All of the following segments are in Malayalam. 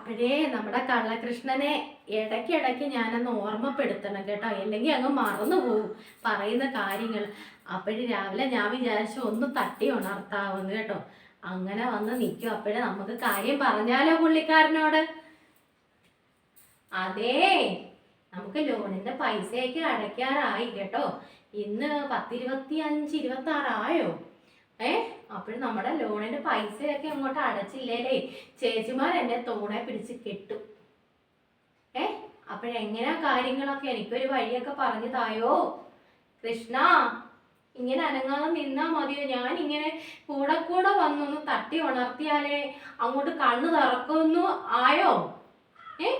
അപ്പോഴേ നമ്മുടെ കള്ളകൃഷ്ണനെ ഇടയ്ക്കിടയ്ക്ക് ഞാനൊന്ന് ഓർമ്മപ്പെടുത്തണം കേട്ടോ. അല്ലെങ്കിൽ അങ്ങ് മറന്നു പോകും പറയുന്ന കാര്യങ്ങൾ. അപ്പോഴ് രാവിലെ ഞാൻ വിചാരിച്ചു ഒന്ന് തട്ടി ഉണർത്താവുന്നു കേട്ടോ. അങ്ങനെ വന്ന് നിൽക്കും. അപ്പോഴേ നമുക്ക് കാര്യം പറഞ്ഞാലോ പുള്ളിക്കാരനോട്? അതേ നമുക്ക് ലോണിന്റെ പൈസയൊക്കെ അടയ്ക്കാറായി കേട്ടോ. ഇന്ന് പത്തിരുപത്തി അഞ്ച് ഇരുപത്തി ആറായോ ഏ? അപ്പോഴും നമ്മുടെ ലോണിന്റെ പൈസയൊക്കെ അങ്ങോട്ട് അടച്ചില്ലേ ചേച്ചിമാർ എന്നെ തോണെ പിടിച്ച് കെട്ടു. ഏ? അപ്പോഴെങ്ങനെയാ കാര്യങ്ങളൊക്കെ? എനിക്കൊരു വഴിയൊക്കെ പറഞ്ഞു തായോ? കൃഷ്ണ ഇങ്ങനെ അനങ്ങാതെ നിന്നാ മതിയോ? ഞാൻ ഇങ്ങനെ കൂടെ കൂടെ വന്നൊന്ന് തട്ടി ഉണർത്തിയാലേ അങ്ങോട്ട് കണ്ണ് തറക്കൊന്നു ആയോ? ഏ?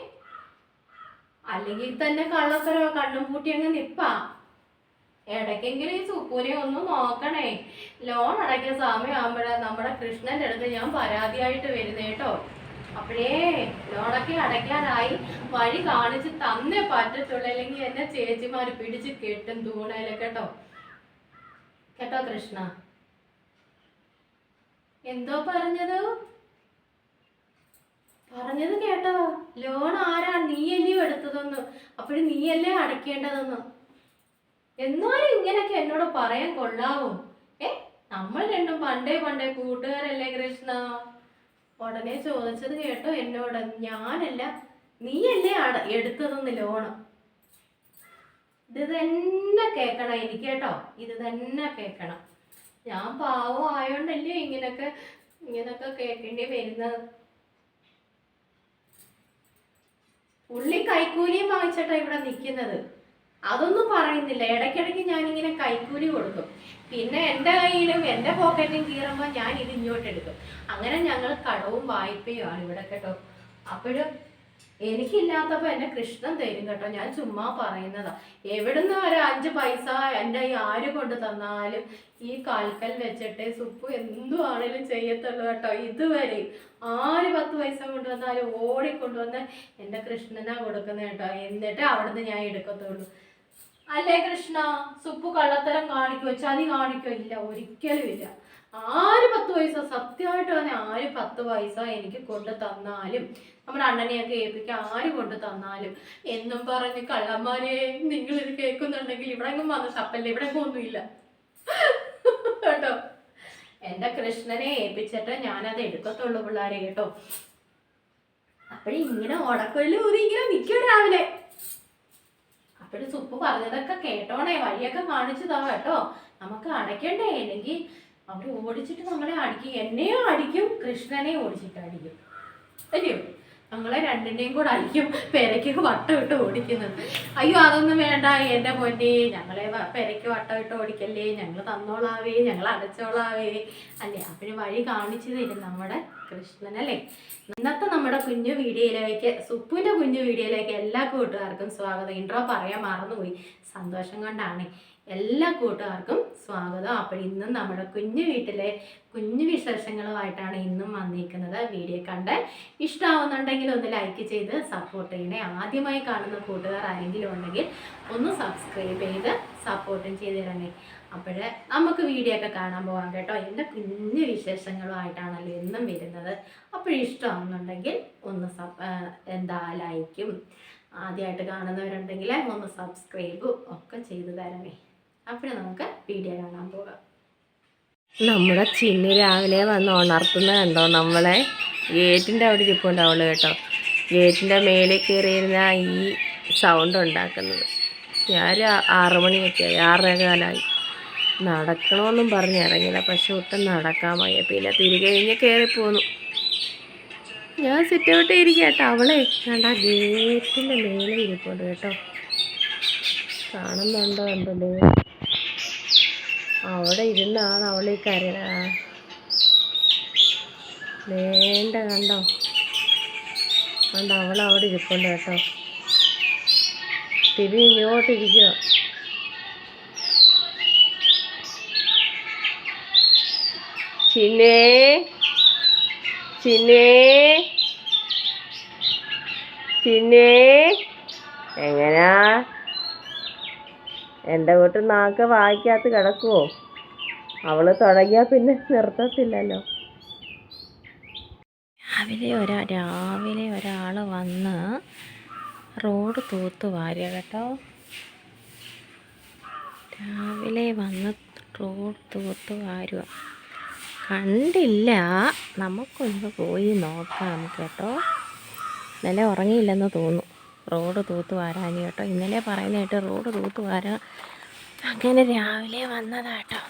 അല്ലെങ്കിൽ തന്നെ കള്ളത്തരോ കണ്ണും പൂട്ടി അങ്ങ് നിപ്പാ. ഇടയ്ക്കെങ്കിലും ഈ സുപ്പൂരി ഒന്ന് നോക്കണേ. ലോൺ അടയ്ക്കാൻ സമയമാകുമ്പോഴേ നമ്മുടെ കൃഷ്ണന്റെ അടുത്ത് ഞാൻ പരാതിയായിട്ട് വരുന്നേ കേട്ടോ അപ്പോഴേ ലോണൊക്കെ അടയ്ക്കാനായി വഴി കാണിച്ച് തന്നേ പറ്റത്തുള്ളൂ. അല്ലെങ്കിൽ എന്നെ ചേച്ചിമാര് പിടിച്ച് കെട്ടും തൂണയിൽ കേട്ടോ കേട്ടോ കൃഷ്ണ? എന്തോ പറഞ്ഞത്? പറഞ്ഞത് കേട്ടോ. ലോൺ ആരാ നീയല്ലയോ എടുത്തതെന്ന്. അപ്പോഴും നീയല്ലേ അടയ്ക്കേണ്ടതെന്ന്. എന്നാലും ഇങ്ങനെയൊക്കെ എന്നോട് പറയാൻ കൊള്ളാവും. ഏ നമ്മൾ രണ്ടും പണ്ടേ പണ്ടേ കൂട്ടുകാരല്ലേ കൃഷ്ണ? ഉടനെ ചോദിച്ചത് കേട്ടോ എന്നോട്. ഞാനല്ല നീയല്ലേ അട എടുത്തതെന്ന് ലോണം. ഇത് തന്നെ കേക്കണം എനിക്ക് കേട്ടോ. ഇത് തന്നെ കേക്കണം. ഞാൻ പാവം ആയോണ്ടല്ലേ ഇങ്ങനൊക്കെ ഇങ്ങനൊക്കെ കേൾക്കേണ്ടി വരുന്നത്? പുള്ളി കൈക്കൂലിയും വാങ്ങിച്ചിട്ടാ ഇവിടെ നിൽക്കുന്നത് അതൊന്നും പറയുന്നില്ല. ഇടയ്ക്കിടയ്ക്ക് ഞാനിങ്ങനെ കൈക്കൂലി കൊടുക്കും. പിന്നെ എന്റെ കയ്യിലും എന്റെ പോക്കറ്റും കീറുമ്പോൾ ഞാൻ ഇത് ഇങ്ങോട്ട് എടുക്കും. അങ്ങനെ ഞങ്ങൾ കടവും വായ്പയുമാണ് ഇവിടെ കേട്ടോ. അപ്പോഴും എനിക്കില്ലാത്തപ്പോൾ എന്നെ കൃഷ്ണൻ തരും കേട്ടോ. ഞാൻ ചുമ്മാ പറയുന്നതാ. എവിടുന്ന് ഒരു അഞ്ച് പൈസ എന്റെ ഈ ആര് കൊണ്ട് തന്നാലും ഈ കാൽക്കൽ വെച്ചിട്ട് സുപ്പ് എന്തുവാണേലും ചെയ്യത്തുള്ളൂ കേട്ടോ. ഇതുവരെ ആര് പത്ത് പൈസ കൊണ്ടുവന്നാലും ഓടിക്കൊണ്ടുവന്ന് എന്റെ കൃഷ്ണനാ കൊടുക്കുന്നത് കേട്ടോ. എന്നിട്ട് അവിടുന്ന് ഞാൻ എടുക്കത്തുള്ളൂ. അല്ലേ കൃഷ്ണ? സുപ്പു കള്ളത്തരം കാണിക്കോ ചതി കാണിക്കോ ഇല്ല ഒരിക്കലും ഇല്ല. ആര് പത്ത് പൈസ? സത്യമായിട്ട് തന്നെ ആര് പത്ത് പൈസ എനിക്ക് കൊണ്ട് തന്നാലും നമ്മുടെ അണ്ണനെയൊക്കെ ഏൽപ്പിക്കാൻ ആര് കൊണ്ട് തന്നാലും എന്നും പറഞ്ഞ് കള്ളന്മാരെ നിങ്ങൾ ഇത് കേൾക്കുന്നുണ്ടെങ്കിൽ ഇവിടെ എങ്ങും വന്ന് തപ്പല്ല? ഇവിടെ ഒന്നുമില്ല. കേട്ടോ? എന്റെ കൃഷ്ണനെ ഏൽപ്പിച്ചിട്ട് ഞാനത് എടുക്കത്തുള്ളൂ പിള്ളേരെ കേട്ടോ? അപ്പോഴിങ്ങനെ ഊതി ഇങ്ങനെ നിൽക്കും രാവിലെ. അപ്പോഴും സുപ്പ് പറഞ്ഞതൊക്കെ കേട്ടോണേ വഴിയൊക്കെ കാണിച്ചു താ കേട്ടോ. നമുക്ക് അടയ്ക്കണ്ടേ? അല്ലെങ്കിൽ അവർ ഓടിച്ചിട്ട് നമ്മളെ അടിക്കും. എന്നെയും അടിക്കും കൃഷ്ണനെയും ഓടിച്ചിട്ട് അടിക്കും അല്ലയോ ഞങ്ങളെ രണ്ടിന്റെയും കൂടെ ആയിരിക്കും വട്ടം ഇട്ട് ഓടിക്കുന്നത്. അയ്യോ അതൊന്നും വേണ്ട എന്റെ പൊന്നെ. ഞങ്ങളെ പെരയ്ക്ക് വട്ടം ഇട്ട് ഓടിക്കല്ലേ. ഞങ്ങൾ തന്നോളാവേ ഞങ്ങൾ അടച്ചോളാവേ. അല്ലേ? അപ്പോഴും വഴി കാണിച്ചു തരും നമ്മുടെ കൃഷ്ണനല്ലേ ഇന്നത്തെ നമ്മുടെ കുഞ്ഞു വീഡിയോയിലേക്ക് സുപ്പുവിന്റെ കുഞ്ഞു വീഡിയോയിലേക്ക് എല്ലാ കൂട്ടുകാർക്കും സ്വാഗതം. ഇൻട്രോ പറയാൻ മറന്നുപോയി. സന്തോഷം കൊണ്ടാണ്. എല്ലാ കൂട്ടുകാർക്കും സ്വാഗതം. അപ്പോൾ ഇന്നും നമ്മുടെ കുഞ്ഞു വീട്ടിലെ കുഞ്ഞു വിശേഷങ്ങളുമായിട്ടാണ് ഇന്നും വന്നിരിക്കുന്നത്. വീഡിയോ കണ്ട് ഇഷ്ടമാവുന്നുണ്ടെങ്കിൽ ഒന്ന് ലൈക്ക് ചെയ്ത് സപ്പോർട്ട് ചെയ്യണേ. ആദ്യമായി കാണുന്ന കൂട്ടുകാർ ആരെങ്കിലും ഉണ്ടെങ്കിൽ ഒന്ന് സബ്സ്ക്രൈബ് ചെയ്ത് സപ്പോർട്ടും ചെയ്ത് തരണേ. അപ്പോഴേ നമുക്ക് വീഡിയോ ഒക്കെ കാണാൻ പോകാം കേട്ടോ. എന്റെ കുഞ്ഞു വിശേഷങ്ങളുമായിട്ടാണല്ലോ എന്നും വരുന്നത്. അപ്പോൾ ഇഷ്ടമാവുന്നുണ്ടെങ്കിൽ ഒന്ന് സബ് എന്താ ലൈക്കും ആദ്യമായിട്ട് കാണുന്നവരുണ്ടെങ്കിൽ ഒന്ന് സബ്സ്ക്രൈബും ഒക്കെ ചെയ്തു തരണേ. അപ്പോൾ നമുക്ക് വീഡിയോ കാണാൻ പോകാം. നമ്മുടെ ചിന്നി രാവിലെ വന്ന് ഉണർത്തുന്ന കണ്ടോ? നമ്മളെ ഗേറ്റിന്റെ അവിടെ ഇരിപ്പുണ്ടാവുള്ളൂ കേട്ടോ. ഗേറ്റിന്റെ മേലെ കയറിയിരുന്ന ഈ സൗണ്ട് ഉണ്ടാക്കുന്നത്. ഞാൻ ആറു മണിയൊക്കെ ആയി ആറര കാലമായി. നടക്കണമെന്നും പറഞ്ഞ് ഇറങ്ങില്ല പക്ഷെ ഒട്ടും നടക്കാൻ വയ്യ. പിന്നെ തിരികെ കഴിഞ്ഞ് കയറിപ്പോന്നു ഞാൻ സിറ്റ് ഔട്ട് ഇരിക്കുക കേട്ടോ. അവളെ കണ്ട ഗേറ്റിന്റെ മേലെ ഇരിപ്പുണ്ട് കേട്ടോ. കാണുന്നുണ്ടോ എന്തോ അവിടെ ഇരുന്നാണ് അവൾ ഈ കര വേണ്ട കണ്ടോ? കണ്ടോ? അവൾ അവിടെ ഇരിപ്പുണ്ട് കേട്ടോ. തിരി ഇങ്ങോട്ടിരിക്കുക ചിന്നേ ചിന്നേ ചിന്നേ എങ്ങനാ? എന്റെ വീട്ടിൽ നാക്ക് വായിക്കാത്ത കിടക്കുവോ? അവൾ തുടങ്ങിയാൽ പിന്നെ നിർത്തത്തില്ലല്ലോ. രാവിലെ ഒരാ രാവിലെ ഒരാൾ വന്ന് റോഡ് തൂത്ത് വാരിയ കേട്ടോ. രാവിലെ വന്ന് റോഡ് തൂത്ത് വാരുക. കണ്ടില്ല. നമുക്കൊന്ന് പോയി നോക്കാം കേട്ടോ. ഇന്നലെ ഉറങ്ങിയില്ലെന്ന് തോന്നുന്നു. റോഡ് തൂത്ത് വാരാൻ കേട്ടോ. ഇന്നലെ പറയുന്ന കേട്ടോ റോഡ് തൂത്ത് വാരാൻ അങ്ങനെ രാവിലെ വന്നതാട്ടോ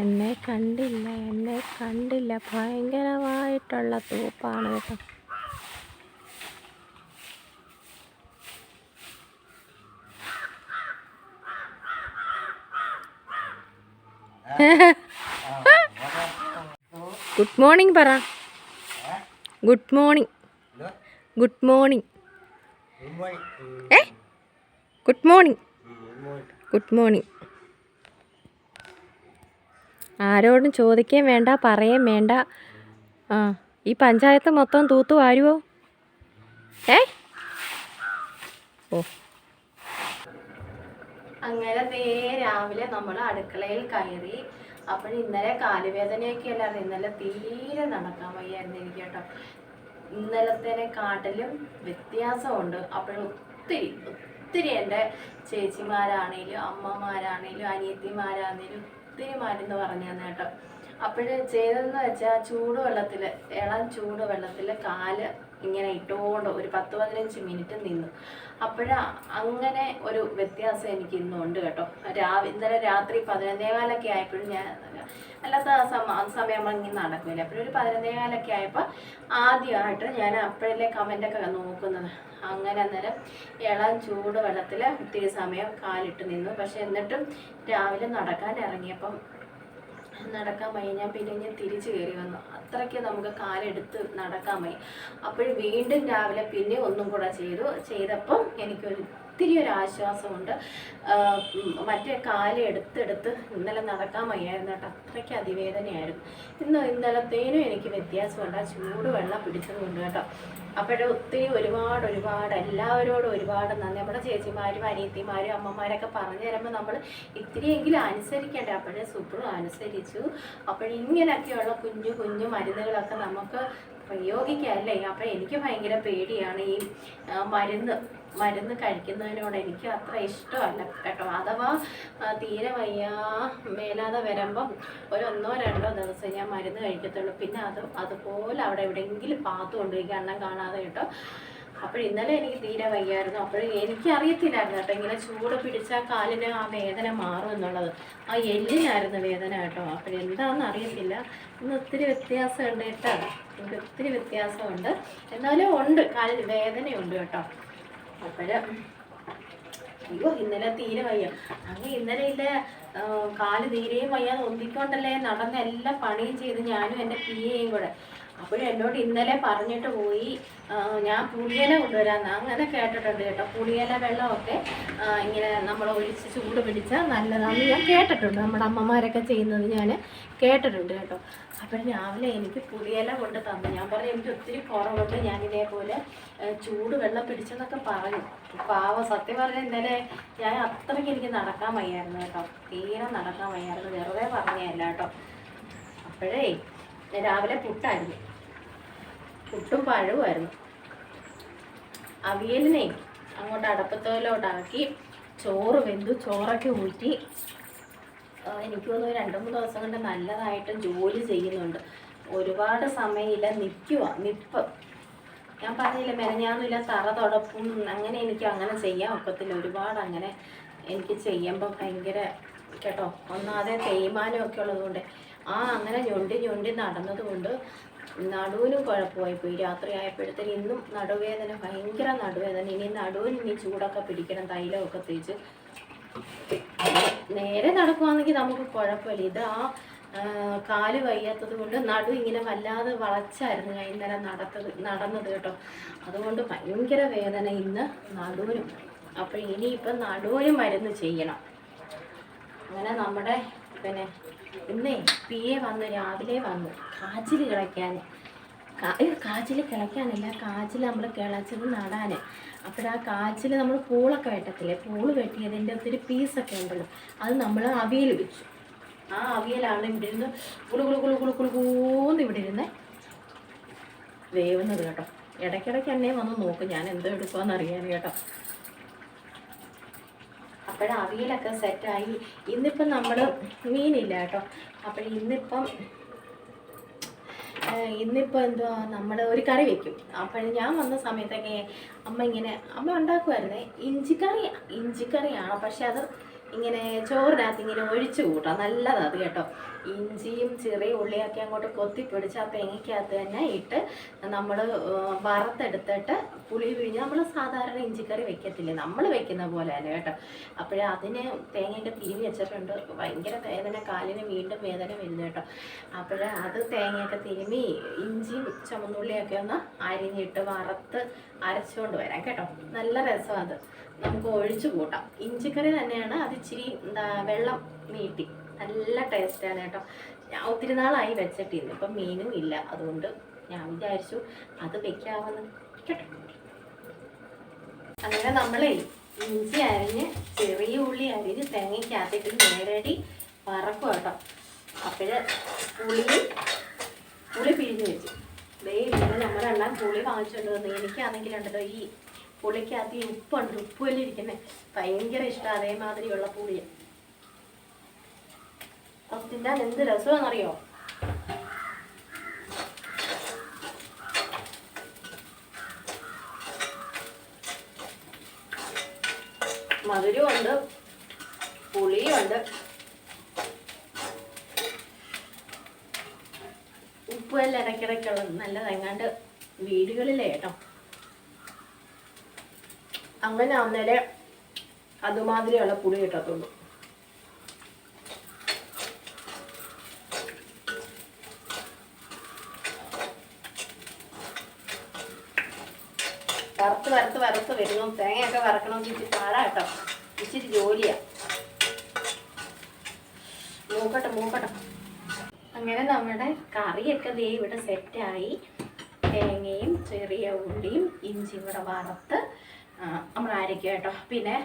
എന്നെ കണ്ടില്ല എന്നെ കണ്ടില്ല. ഭയങ്കരമായിട്ടുള്ള തൂപ്പാണ് കേട്ടോ. ഗുഡ് മോർണിംഗ് പറ ഗുഡ് മോർണിംഗ് ഗുഡ് മോർണിംഗ് ഏ ഗുഡ് മോർണിംഗ് ഗുഡ് മോർണിംഗ് ആരോടും ചോദിക്കുകയും വേണ്ട പറയുകയും വേണ്ട. ആ ഈ പഞ്ചായത്ത് മൊത്തം തൂത്തു വാരുവോ? ഏ? ഓ. അങ്ങനെ രാവിലെ നമ്മൾ അടുക്കളയിൽ കയറി അപ്പോൾ ഇന്നലെ കാലുവേദനയൊക്കെ അല്ലായിരുന്നു. ഇന്നലെ തീരെ നടക്കാൻ വയ്യായിരുന്നു എനിക്ക് കേട്ടോ. ഇന്നലത്തേനെ കാട്ടിലും വ്യത്യാസമുണ്ട്. അപ്പോൾ ഒത്തിരി ഒത്തിരി എന്റെ ചേച്ചിമാരാണേലും അമ്മമാരാണേലും അനിയത്തിമാരാണേലും ഒത്തിരി മരുന്ന് പറഞ്ഞു തന്നെ കേട്ടോ. അപ്പോൾ ചെയ്തതെന്ന് വെച്ചാൽ ചൂടുവെള്ളത്തിൽ ഇളം ചൂടുവെള്ളത്തിൽ കാൽ ഇങ്ങനെ ഇട്ടുകൊണ്ട് ഒരു പത്ത് പതിനഞ്ച് മിനിറ്റ് നിന്നു. അപ്പോഴ അങ്ങനെ ഒരു വ്യത്യാസം എനിക്ക് ഇന്നുണ്ട് കേട്ടോ. രാ ഇന്നലെ രാത്രി പതിനൊന്നേകാലൊക്കെ ആയപ്പോഴും ഞാൻ അല്ലാത്ത സമയം ഇങ്ങനെ നടക്കില്ല അപ്പോഴൊരു പതിനൊന്നേകാലൊക്കെ ആയപ്പോൾ ആദ്യമായിട്ട് ഞാൻ അപ്പോഴല്ലേ കമന്റൊക്കെ നോക്കുന്നത്. അങ്ങനെ അന്നേരം ഇളം ചൂട് വെള്ളത്തിൽ ഒത്തിരി സമയം കാലിട്ട് നിന്നു. പക്ഷെ എന്നിട്ടും രാവിലെ നടക്കാൻ ഇറങ്ങിയപ്പം നടക്കാൻ വയ്യ. ഞാൻ പിന്നെ ഞാൻ തിരിച്ചു കയറി വന്നു. അത്രയ്ക്ക് നമുക്ക് കാലെടുത്ത് നടക്കാൻ വയ്യ. അപ്പോൾ വീണ്ടും രാവിലെ പിന്നെ ഒന്നും കൂടെ ചെയ്തു. ചെയ്തപ്പം എനിക്കൊരു ഒത്തിരി ഒരു ആശ്വാസമുണ്ട്. മറ്റേ കാൽ എടുത്തെടുത്ത് ഇന്നലെ നടക്കാൻ വയ്യായിരുന്നു കേട്ടോ. അത്രയ്ക്ക് അതിവേദനയായിരുന്നു. ഇന്ന് ഇന്നലത്തേനും എനിക്ക് വ്യത്യാസമുണ്ട്. ആ ചൂട് വെള്ളം പിടിച്ചതുകൊണ്ട് കേട്ടോ. അപ്പോഴേ ഒത്തിരി ഒരുപാട് ഒരുപാട് എല്ലാവരോടും ഒരുപാട് നന്ദി. നമ്മുടെ ചേച്ചിമാരും അനിയത്തിമാരും അമ്മമാരൊക്കെ പറഞ്ഞു തരുമ്പോൾ നമ്മൾ ഇത്തിരിയെങ്കിലും അനുസരിക്കണ്ടേ? അപ്പോഴേ സൂപ്പറും അനുസരിച്ചു. അപ്പോഴിങ്ങനെയൊക്കെയുള്ള കുഞ്ഞു കുഞ്ഞു മരുന്നുകളൊക്കെ നമുക്ക് പ്രയോഗിക്കാം അല്ലേ? അപ്പോൾ എനിക്ക് ഭയങ്കര പേടിയാണ് ഈ മരുന്ന്. മരുന്ന് കഴിക്കുന്നതിനോട് എനിക്ക് അത്ര ഇഷ്ടമല്ല. കേട്ടോ അഥവാ തീരെ വയ്യ മേലാതെ വരുമ്പം ഒരു ഒന്നോ രണ്ടോ ദിവസം ഞാൻ മരുന്ന് കഴിക്കത്തുള്ളൂ. പിന്നെ അത് അതുപോലെ അവിടെ എവിടെയെങ്കിലും പാത്ത് കൊണ്ടുപോയി കണ്ണം കാണാതെ കേട്ടോ. അപ്പോൾ ഇന്നലെ എനിക്ക് തീരെ വയ്യായിരുന്നു. അപ്പോൾ എനിക്ക് അറിയത്തില്ലായിരുന്നു കേട്ടോ ഇങ്ങനെ ചൂട് പിടിച്ചാൽ കാലിന് ആ വേദന മാറും എന്നുള്ളത്. ആ എല്ലിനായിരുന്നു വേദന കേട്ടോ. അപ്പോൾ എന്താണെന്ന് അറിയത്തില്ല. ഇന്ന് ഒത്തിരി വ്യത്യാസമുണ്ട് കേട്ടോ. എനിക്ക് ഒത്തിരി വ്യത്യാസമുണ്ട്. എന്നാലും ഉണ്ട് കാലിൽ വേദനയുണ്ട് കേട്ടോ. അപ്പോഴ് അയ്യോ ഇന്നലെ തീരെ വയ്യ. അങ്ങ് ഇന്നലെ ഇല്ല കാൽ തീരെയും വയ്യാതെ ഒന്നിക്കൊണ്ടല്ലേ നടന്ന എല്ലാ പണിയും ചെയ്ത് ഞാനും എന്റെ പി എയും കൂടെ. അപ്പോഴും എന്നോട് ഇന്നലെ പറഞ്ഞിട്ട് പോയി ഞാൻ പുളിയില കൊണ്ടുവരാന്ന്. അങ്ങനെ കേട്ടിട്ടുണ്ട് കേട്ടോ. പുളിയില വെള്ളമൊക്കെ ഇങ്ങനെ നമ്മൾ ഒഴിച്ച് ചൂട് പിടിച്ചാൽ നല്ലതാണെന്ന് ഞാൻ കേട്ടിട്ടുണ്ട്. നമ്മുടെ അമ്മമാരൊക്കെ ചെയ്യുന്നത് ഞാൻ കേട്ടിട്ടുണ്ട് കേട്ടോ. അപ്പോൾ രാവിലെ എനിക്ക് പുളിയില കൊണ്ട് തന്നു. ഞാൻ പറഞ്ഞു എനിക്ക് ഒത്തിരി കുറവുണ്ട്. ഞാൻ ഇതേപോലെ ചൂട് വെള്ളം പിടിച്ചെന്നൊക്കെ പറഞ്ഞു പാവ സത്യം പറഞ്ഞ ഇന്നലെ ഞാൻ അത്രയ്ക്ക് എനിക്ക് നടക്കാൻ വയ്യായിരുന്നു കേട്ടോ. തീരെ നടക്കാൻ വയ്യായിരുന്നു. വെറുതെ പറഞ്ഞതല്ല കേട്ടോ. അപ്പോഴേ രാവിലെ പുട്ടായിരുന്നു. പുട്ടും പഴവുമായിരുന്നു. അവിയലിനെ അങ്ങോട്ട് അടപ്പത്തോലോട്ടാക്കി ചോറ് വെന്തു ചോറൊക്കെ ഊറ്റി. എനിക്ക് തോന്നുന്നു രണ്ട് മൂന്ന് ദിവസം കൊണ്ട് നല്ലതായിട്ട് ജോലി ചെയ്യുന്നുണ്ട്. ഒരുപാട് സമയമില്ല നിൽക്കുക നിപ്പ്. ഞാൻ പറഞ്ഞില്ല മെനഞ്ഞാന്നില്ല തറ തുടപ്പും അങ്ങനെ എനിക്ക് അങ്ങനെ ചെയ്യാൻ ഒക്കത്തില്ല. ഒരുപാട് അങ്ങനെ എനിക്ക് ചെയ്യുമ്പോൾ ഭയങ്കര കേട്ടോ ഒന്നാതെ തേയ്മാനമൊക്കെ ഉള്ളതുകൊണ്ട് ആ അങ്ങനെ ഞൊണ്ടി ഞൊണ്ടി നടന്നതുകൊണ്ട് നടുവിനും കുഴപ്പമായി പോയി രാത്രി ആയപ്പോഴത്തേന് ഇന്നും നടുവേദന ഭയങ്കര നടുവേദന. ഇനി നടുവിന് ഇനി ചൂടൊക്കെ പിടിക്കണം തൈലമൊക്കെ തേച്ച്. നേരെ നടക്കുവാണെങ്കിൽ നമുക്ക് കുഴപ്പമില്ല. ഇത് ആ ആ, കാൽ വയ്യാത്തത് കൊണ്ട് നടു ഇങ്ങനെ വല്ലാതെ വളച്ചായിരുന്നു ഞാൻ ഇന്നലെ നടത്തത് നടന്നത് കേട്ടോ. അതുകൊണ്ട് ഭയങ്കര വേദന ഇന്ന് നടുവിനും. അപ്പോൾ ഇനിയിപ്പം നടുവിനും മരുന്ന് ചെയ്യണം. അങ്ങനെ നമ്മുടെ പിന്നെ ഇന്നേ പി എ വന്ന് രാവിലെ വന്നു. കാച്ചിൽ കിളയ്ക്കാൻ കാച്ചിൽ കിളയ്ക്കാനില്ല കാച്ചിൽ നമ്മൾ കിളച്ചത് നടാൻ അപ്പോഴാ കാച്ചിൽ നമ്മൾ പൂളൊക്കെ വെട്ടത്തില്ലേ? പൂൾ വെട്ടിയതിന്റെ ഒത്തിരി പീസൊക്കെ ഉണ്ടല്ലോ അത് നമ്മൾ അവിയൽ വെച്ചു. ആ അവിയലാണ് ഇവിടെ ഇരുന്ന് കുളു കുളു കുളു കുളു കുളു കൂന്ന് ഇവിടെ ഇരുന്ന് വേവുന്നത് കേട്ടോ. ഇടയ്ക്കിടയ്ക്ക് എന്നെ വന്ന് നോക്കും ഞാൻ എന്തോ എടുക്കുമെന്ന് അറിയാൻ കേട്ടോ. അപ്പോഴ അവിയലൊക്കെ സെറ്റായി ഇന്നിപ്പം നമ്മൾ മീനില്ല കേട്ടോ. അപ്പോൾ ഇന്നിപ്പം ഇന്നിപ്പോൾ എന്തുവാ നമ്മൾ ഒരു കറി വെക്കും. അപ്പോൾ ഞാൻ വന്ന സമയത്തൊക്കെ അമ്മ ഇങ്ങനെ അമ്മ ഉണ്ടാക്കുമായിരുന്നേ ഇഞ്ചിക്കറി ഇഞ്ചിക്കറിയാണ്. പക്ഷെ അത് ഇങ്ങനെ ചോറിനകത്ത് ഇങ്ങനെ ഒഴിച്ചു കൂട്ടാം. നല്ലതാണ് കേട്ടോ. ഇഞ്ചിയും ചെറിയ ഉള്ളിയൊക്കെ അങ്ങോട്ട് കൊത്തി പിടിച്ച് ആ തേങ്ങയ്ക്കകത്ത് തന്നെ ഇട്ട് നമ്മൾ വറുത്തെടുത്തിട്ട് പുളി പിഴിഞ്ഞ് നമ്മൾ സാധാരണ ഇഞ്ചിക്കറി വെക്കത്തില്ലേ? നമ്മൾ വെക്കുന്ന പോലെ തന്നെ കേട്ടോ. അപ്പോഴേ അതിന് തേങ്ങേന്റെ തിരിഞ്ഞ് വെച്ചിട്ടുണ്ട്. ഭയങ്കര വേദന കാലിന് വീണ്ടും വേദന വരുന്നു കേട്ടോ. അപ്പോഴേ അത് തേങ്ങയൊക്കെ തിരുമി ഇഞ്ചിയും ചുമന്നുള്ളിയൊക്കെ ഒന്ന് അരിഞ്ഞിട്ട് വറുത്ത് അരച്ചുകൊണ്ട് വരാം കേട്ടോ. നല്ല രസമാണ് അത്. നമുക്ക് ഒഴിച്ചു കൂട്ടാം. ഇഞ്ചിക്കറി തന്നെയാണ് അത് ഇച്ചിരി എന്താ വെള്ളം നീട്ടി. നല്ല ടേസ്റ്റാണ് കേട്ടോ. ഞാൻ ഒത്തിരി നാളായി വെച്ചിട്ടിരുന്നു ഇപ്പം മീനും ഇല്ല. അതുകൊണ്ട് ഞാൻ വിചാരിച്ചു അത് വെക്കാമെന്ന് കേട്ടോ. അങ്ങനെ നമ്മളെ ഇഞ്ചി അരിഞ്ഞ് ചെറിയ ഉള്ളി അരിഞ്ഞ് തേങ്ങയ്ക്കകത്തിട്ട് നേരടി വറക്കും കേട്ടോ. അപ്പോഴ് പുളി പുളി പിഴിഞ്ഞ് വെച്ചു. ദേ ഇങ്ങനെ നമ്മളെല്ലാം പുളി വാങ്ങിച്ചുകൊണ്ട് വന്നു എനിക്കാണെങ്കിലുണ്ടല്ലോ ഈ പുളിക്കകത്ത് ഈ ഉപ്പുണ്ട് ഉപ്പുവല്ലേ ഇരിക്കുന്നത് ഭയങ്കര ഇഷ്ടം അതേമാതിരിയുള്ള പുളിയ. അത് തിന്നാൻ എന്ത് രസമാണെന്നറിയോ? മധുരമുണ്ട് പുളിയുണ്ട്. ഉപ്പുമെല്ലാം ഇടയ്ക്കിടയ്ക്കുള്ളത് നല്ലതെങ്ങാണ്ട് വീടുകളിലേ കേട്ടോ. അങ്ങനെ അന്നേരം അതുമാതിരിയുള്ള പുളി കിട്ടത്തുള്ളൂ വറുത്ത് വറുത്ത് വറുത്ത് വരുന്നു തേങ്ങയൊക്കെ വറക്കണമെങ്കിൽ ഇച്ചിരി പാടാ കേട്ടോ. ഇച്ചിരി ജോലിയാ. മൂക്കട്ടെ മൂക്കട്ടെ. അങ്ങനെ നമ്മുടെ കറിയൊക്കെ ദേ ഇവിടെ സെറ്റായി തേങ്ങയും ചെറിയ ഉള്ളിയും ഇഞ്ചിയും കൂടെ വറുത്ത് നമ്മൾ അരയ്ക്കുക കേട്ടോ. പിന്നെ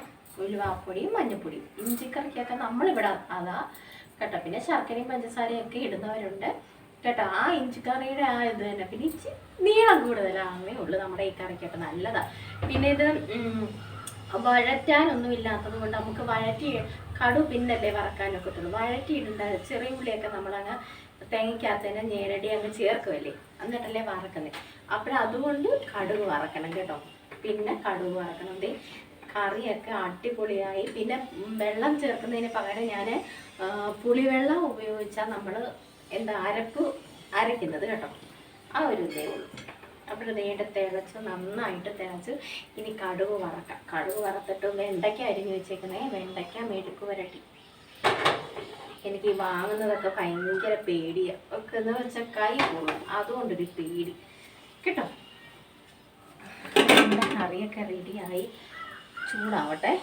ഉലുവാപ്പൊടിയും മഞ്ഞപ്പൊടിയും. ഇഞ്ചിക്കറിക്കൊക്കെ നമ്മളിവിടെ അതാ കേട്ടോ. പിന്നെ ശർക്കരയും പഞ്ചസാരയും ഒക്കെ ഇടുന്നവരുണ്ട് കേട്ടോ. ആ ഇഞ്ചിക്കറിയുടെ ആ ഇത് തന്നെ. പിന്നെ ഇച്ചി നീളം കൂടുതലാണേ ഉള്ളൂ നമ്മുടെ ഈ കറിക്കൊക്കെ നല്ലതാ. പിന്നെ ഇത് വഴറ്റാനൊന്നും ഇല്ലാത്തത് കൊണ്ട് നമുക്ക് വഴറ്റി കടു പിന്നല്ലേ വറക്കാനൊക്കെ പറ്റുള്ളൂ. വഴറ്റി ഇടണ്ട ചെറിയ ഉള്ളിയൊക്കെ നമ്മളങ്ങ് തേങ്ങയ്ക്കകത്ത് നേരടി അങ്ങ് ചേർക്കുമല്ലേ എന്നിട്ടല്ലേ വറക്കുന്നത് അപ്പോഴതുകൊണ്ട് കടുക് വറക്കണം കേട്ടോ. പിന്നെ കടുക് വറക്കണം. കറിയൊക്കെ അടിപൊളിയായി. പിന്നെ വെള്ളം ചേർക്കുന്നതിന് പകരം ഞാൻ പുളിവെള്ളം ഉപയോഗിച്ചാൽ നമ്മൾ എന്താ അരപ്പ് അരയ്ക്കുന്നത് കേട്ടോ. ആ ഒരു ഇതേ ഉള്ളൂ. അപ്പോൾ നീണ്ട തിളച്ച് നന്നായിട്ട് തിളച്ച് ഇനി കടുക് വറക്കാം. കടുക് വറുത്തിട്ട് വെണ്ടയ്ക്ക അരിഞ്ഞ് വെച്ചേക്കുന്നേ. വെണ്ടയ്ക്ക മെഴുക്ക് വരട്ടി എനിക്ക് ഈ വാങ്ങുന്നതൊക്കെ ഭയങ്കര പേടിയാണ് ഒക്കെ എന്ന് വെച്ചാൽ കൈ പോകും അതുകൊണ്ടൊരു പേടി. കേട്ടോ? കറിയൊക്കെ റെഡിയായി ചൂടാവട്ടെ.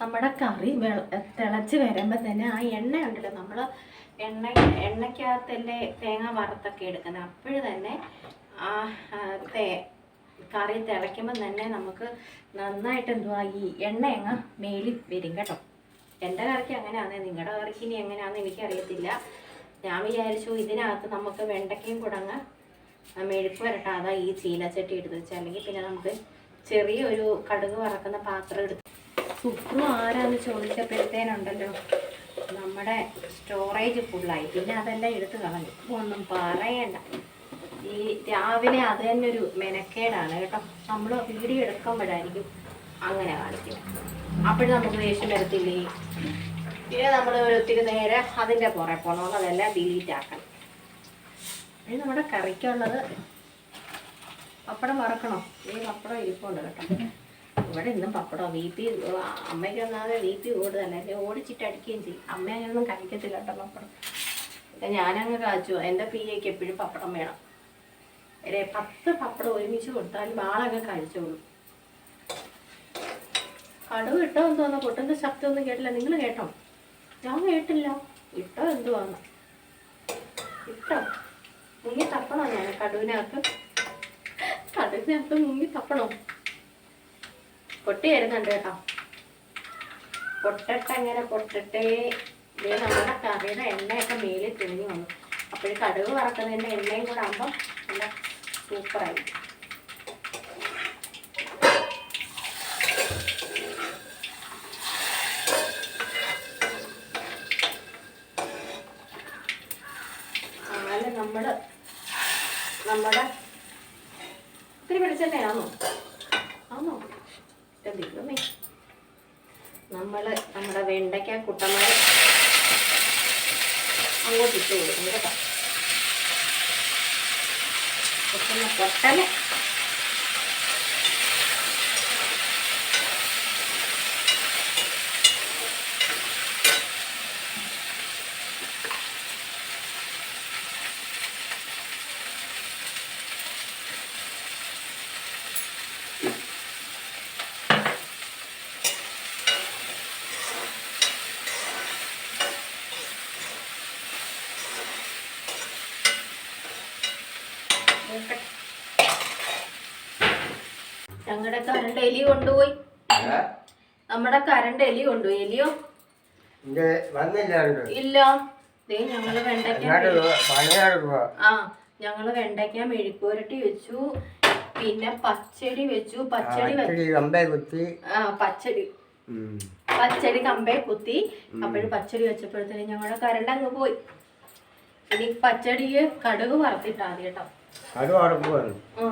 നമ്മുടെ കറി തിളച്ച് വരുമ്പോൾ തന്നെ ആ എണ്ണ ഉണ്ടല്ലോ നമ്മൾ എണ്ണ എണ്ണയ്ക്കകത്തല്ലേ തേങ്ങ വറുത്തൊക്കെ എടുക്കുന്നത് അപ്പോഴ് തന്നെ ആ തേ കറി തിളയ്ക്കുമ്പോൾ തന്നെ നമുക്ക് നന്നായിട്ട് എന്തുവാ ഈ എണ്ണ അങ്ങ് മേലിൽ വരും കേട്ടോ. എന്റെ കറിക്ക് അങ്ങനെയാണ് നിങ്ങളുടെ കറിക്ക് ഇനി എങ്ങനെയാണെന്ന് എനിക്കറിയത്തില്ല. ഞാൻ വിചാരിച്ചു ഇതിനകത്ത് നമുക്ക് വെണ്ടയ്ക്കയും കൂടെ അങ്ങ് മെഴുക്ക് വരട്ടാതെ ഈ ചീനച്ചട്ടി എടുത്ത് വെച്ചാൽ അല്ലെങ്കിൽ പിന്നെ നമുക്ക് ചെറിയൊരു കടുക് വറക്കുന്ന പാത്രം എടുത്ത് സുപ്രു ആരാന്ന് ചോദിച്ചപ്പോഴത്തേനുണ്ടല്ലോ നമ്മുടെ സ്റ്റോറേജ് ഫുള്ളായി പിന്നെ അതെല്ലാം എടുത്ത് കളഞ്ഞു. ഒന്നും പറയണ്ട. ഈ രാവിലെ അത് തന്നെ ഒരു മെനക്കേടാണ് കേട്ടോ. നമ്മൾ വീഡിയോ എടുക്കുമ്പോഴായിരിക്കും അങ്ങനെ കാണിക്കുന്നത്. അപ്പോഴും നമുക്ക് ദേഷ്യം വരത്തില്ലേ? പിന്നെ നമ്മൾ ഒത്തിരി നേരെ അതിന്റെ പുറകെ പോകണം അതെല്ലാം ഡിലീറ്റ് ആക്കണം. ഇനി നമ്മുടെ കറിക്കുള്ളത് പപ്പടം വറക്കണോ? ഈ പപ്പടം ഇരിപ്പുണ്ട് കേട്ടോ. ഇവിടെ ഇന്നും പപ്പടം. വി പി അമ്മയ്ക്ക് ഒന്നാമത് വി പി കൂടുതലല്ലേ ഓടിച്ചിട്ട് അടിക്കുകയും ചെയ്യും. അമ്മ അങ്ങനെയൊന്നും കഴിക്കത്തില്ല കേട്ടോ പപ്പടം. ഞാനങ്ങ് കാച്ചു. എന്റെ പി എക്ക് എപ്പോഴും പപ്പടം വേണം. ഒരു പത്ത് പപ്പടം ഒരുമിച്ച് കൊടുത്താലും ആളങ്ങ് കഴിച്ചോളൂ. കടുവ് ഇട്ടോ എന്ന് തോന്നുന്നു പൊട്ടന്റെ ശബ്ദമൊന്നും കേട്ടില്ല. നിങ്ങൾ കേട്ടോ? ഞാൻ കേട്ടില്ല. ഇട്ടോ എന്തുവാണ്? ഇട്ടോ? മുങ്ങി തപ്പണോ ഞാൻ? കടുവിനകത്ത്. കടുവിനകത്ത് മുങ്ങി തപ്പണോ? പൊട്ടി വരുന്നുണ്ട് കേട്ടോ. പൊട്ടട്ടെ അങ്ങനെ പൊട്ടട്ടെ. ഇതേ നമ്മുടെ കറിയുടെ എണ്ണയൊക്കെ മേലിൽ തെളിഞ്ഞു വന്നു. അപ്പോൾ കടുവ് വറക്കുന്നതിന്റെ എണ്ണയും കൂടെ ആകുമ്പോൾ നല്ല സൂപ്പറായി. നമ്മൾ Allez. ഞങ്ങളുടെ കരണ്ട് എലി കൊണ്ടുപോയി. നമ്മുടെ കരണ്ട് എലി കൊണ്ടുപോയി എലിയോ? ഇല്ല. ഞങ്ങൾ വെണ്ടയ്ക്ക ആ ഞങ്ങൾ വെണ്ടയ്ക്ക മെഴുക്കുരട്ടി വെച്ചു. പിന്നെ പച്ചടി വെച്ചു പച്ചടി ആ പച്ചടി. പച്ചടി കമ്പേ കുത്തി. അപ്പോഴും പച്ചടി വെച്ചപ്പോഴത്തേനും ഞങ്ങളുടെ കരണ്ട് അങ്ങ് പോയി. ഇനി പച്ചടിക്ക് കടുക് വറുത്തിട്ടാ മതി കേട്ടോ. അത് ഉറപ്പുവാണ് ആ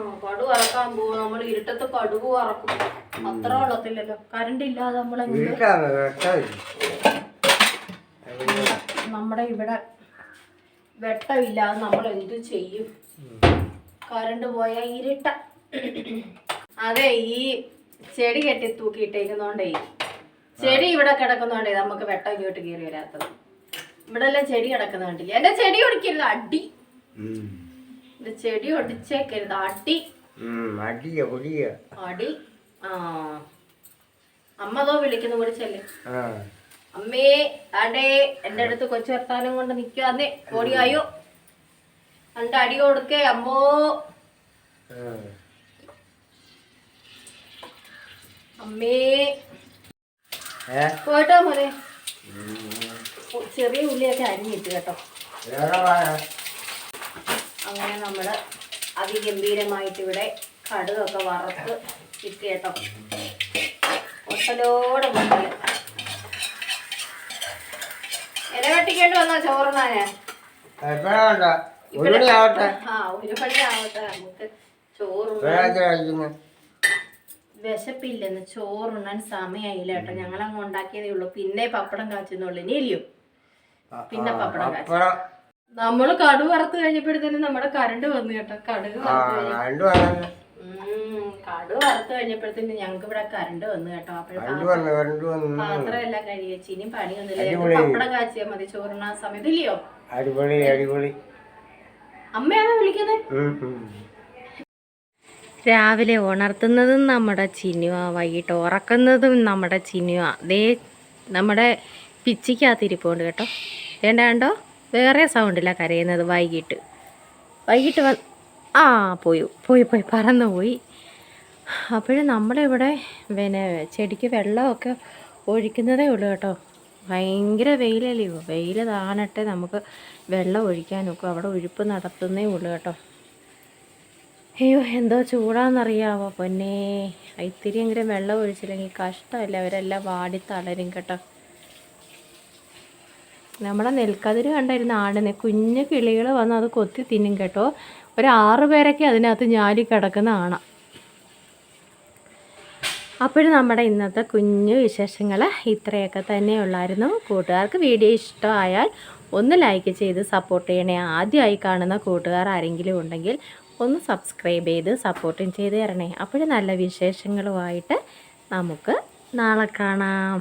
അറക്കാൻ പോകും നമ്മൾ ഇരുട്ടത്ത് കടുക് വറക്കും. അത്ര വെള്ളത്തില്ലല്ലോ കറണ്ട് ഇല്ലാതെ നമ്മളെ നമ്മുടെ ഇവിടെ വെട്ടമില്ലാതെ നമ്മൾ എന്ത് ചെയ്യും? കറണ്ട് പോയ ഇരുട്ട. അതെ ഈ ചെടി കെട്ടി തൂക്കിയിട്ടേക്കുന്നോണ്ടേ. ചെടി ഇവിടെ കിടക്കുന്നോണ്ടേ നമുക്ക് വെട്ടം ഇങ്ങോട്ട് കയറി വരാത്തത്. ഇവിടെ എല്ലാം ചെടി കിടക്കുന്നുണ്ട്. എന്റെ ചെടി ഒടിക്കരുത്. അടി. എന്റെ ചെടി ഒടിച്ചേക്കരുത്. അടി. അടിയ പൊടിയ. അടി. ആ. അമ്മ അതോ വിളിക്കുന്നു വിളിച്ചല്ലേ? ആ. അമ്മേ അടേ എന്റെ അടുത്ത് കൊച്ചു വർത്താനം കൊണ്ട് നിൽക്കാന്നേ ഓടിയായോ എന്റെ അടി കൊടുക്കേ അമ്മോ. അമ്മേ. പോയിട്ടോ മോനെ? ചെറിയ ഉള്ളിയൊക്കെ അരിഞ്ഞിട്ട് കേട്ടോ. അങ്ങനെ നമ്മൾ അതിഗംഭീരമായിട്ട് ഇവിടെ കടുകൊക്കെ വറുത്ത് ഇട്ടേട്ടോ കേട്ടോ. മുട്ടലോട് മുട്ടൽ ഇല വെട്ടിക്കേണ്ടി വന്നാ ചോറുണ്ണാന് ഞാൻ ഒരു മണി ആവട്ടെ നമുക്ക് കഴിക്കുന്നു? വിശപ്പില്ലെന്ന് ചോറുണ്ണാൻ സമയമായില്ല കേട്ടോ. ഞങ്ങൾ അങ്ങ് ഉണ്ടാക്കിയതേ ഉള്ളൂ. പിന്നെ പപ്പടം കാച്ചുന്നുള്ളൂ ഇനിയില്ലയോ? പിന്നെ പപ്പടം കാച്ചു നമ്മൾ കടു വറുത്ത് കഴിഞ്ഞപ്പോഴത്തേനും നമ്മുടെ കറണ്ട് വന്നു കേട്ടോ. കടു ആ വറുത്ത് കഴിഞ്ഞ. രണ്ടു വന്നു ഉം, കടു വറുത്ത് കഴിഞ്ഞപ്പോഴത്തേനും ഞങ്ങൾക്ക് ഇവിടെ കറണ്ട് വന്നു കേട്ടോ. അപ്പോഴും പാത്രം എല്ലാം കഴിയച്ച് ഇനി പണിയൊന്നുമില്ല. പപ്പടം കാച്ചിയാൽ മതി. ചോറിന സമയത്ത് ഇല്ലയോ അടിപൊളി അടിപൊളി. അമ്മയാണോ വിളിക്കുന്നത്. രാവിലെ ഉണർത്തുന്നതും നമ്മുടെ ചിനുവ വൈകിട്ട് ഉറക്കുന്നതും നമ്മുടെ ചിനുവ. ദേ നമ്മുടെ പിച്ചിക്കകത്തിരിപ്പുണ്ട് കേട്ടോ. വേണ്ട കണ്ടോ വേറെ സൗണ്ടില്ല കരയുന്നത് വൈകിട്ട്. വൈകിട്ട് വന്ന് ആ പോയി പോയി പോയി പറന്നു പോയി. അപ്പോഴും നമ്മളിവിടെ പിന്നെ ചെടിക്ക് വെള്ളമൊക്കെ ഒഴിക്കുന്നതേ ഉള്ളൂ കേട്ടോ. ഭയങ്കര വെയിലല്ലയോ? വെയിൽ താണട്ടെ നമുക്ക് വെള്ളം ഒഴിക്കാനൊക്കെ അവിടെ ഒഴിപ്പ് നടത്തുന്നേ ഉള്ളൂ കേട്ടോ. അയ്യോ എന്തോ ചൂടാന്നറിയാവോ പൊന്നേ. ഇത്തിരിയെങ്കിലും വെള്ളം ഒഴിച്ചില്ലെങ്കിൽ കഷ്ടമല്ല? അവരെല്ലാം വാടി തളരും കേട്ടോ. നമ്മുടെ നെൽക്കതിര് കണ്ടായിരുന്ന ആടിനെ കുഞ്ഞു കിളികൾ വന്ന് അത് കൊത്തി തിന്നും കേട്ടോ. ഒരു ആറ് പേരൊക്കെ അതിനകത്ത് ഞാലി കിടക്കുന്ന കാണാം. അപ്പോഴും നമ്മുടെ ഇന്നത്തെ കുഞ്ഞു വിശേഷങ്ങൾ ഇത്രയൊക്കെ തന്നെ ഉള്ളായിരുന്നു കൂട്ടുകാർക്ക് വീഡിയോ ഇഷ്ടമായാൽ ഒന്ന് ലൈക്ക് ചെയ്ത് സപ്പോർട്ട് ചെയ്യണേ. ആദ്യമായി കാണുന്ന കൂട്ടുകാർ ആരെങ്കിലും ഉണ്ടെങ്കിൽ ഒന്ന് സബ്സ്ക്രൈബ് ചെയ്ത് സപ്പോർട്ടും ചെയ്ത് തരണേ. അപ്പോഴും നല്ല വിശേഷങ്ങളുമായിട്ട് നമുക്ക് നാളെ കാണാം.